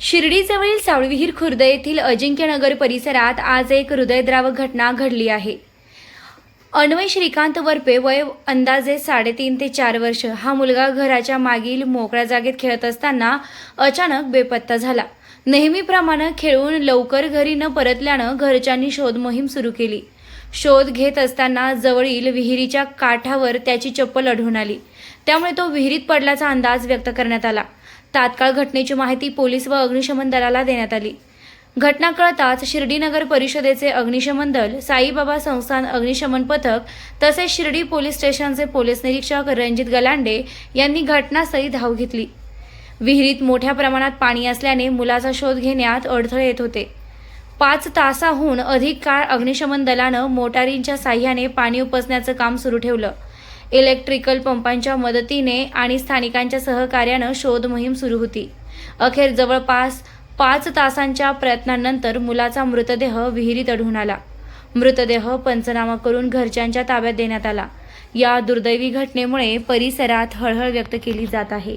शिर्डीजवळील सावळविहीर खुर्द येथील अजिंक्यनगर परिसरात आज एक हृदयद्रावक घटना घडली आहे. अन्वय श्रीकांत वरपे वय अंदाजे साडेतीन ते चार वर्ष. हा मुलगा घराच्या मागील मोकळ्या जागेत खेळत असताना अचानक बेपत्ता झाला. नेहमीप्रमाणे खेळून लवकर घरी न परतल्यानं घरच्यांनी शोध मोहीम सुरू केली. शोध घेत असताना जवळील विहिरीच्या काठावर त्याची चप्पल आढळून आली. त्यामुळे तो विहिरीत पडल्याचा अंदाज व्यक्त करण्यात आला. तात्काळ घटनेची माहिती पोलीस व अग्निशमन दलाला देण्यात आली. घटना कळताच शिर्डी नगर परिषदेचे अग्निशमन दल साईबाबा संस्थान अग्निशमन पथक तसेच शिर्डी पोलीस स्टेशनचे पोलीस निरीक्षक रणजित गलांडे यांनी घटनास्थळी धाव घेतली. विहिरीत मोठ्या प्रमाणात पाणी असल्याने मुलाचा शोध घेण्यात अडथळे येत होते. पाच तासाहून अधिक काळ अग्निशमन दलानं मोटारींच्या साह्याने पाणी उपसण्याचं काम सुरू ठेवलं. इलेक्ट्रिकल पंपांच्या मदतीने आणि स्थानिकांच्या सहकार्यानं शोध मोहीम सुरू होती. अखेर जवळपास पाच तासांच्या प्रयत्नांनंतर मुलाचा मृतदेह विहिरीत आढळून आला. मृतदेह पंचनामा करून घरच्यांच्या ताब्यात देण्यात आला. या दुर्दैवी घटनेमुळे परिसरात हळहळ व्यक्त केली जात आहे.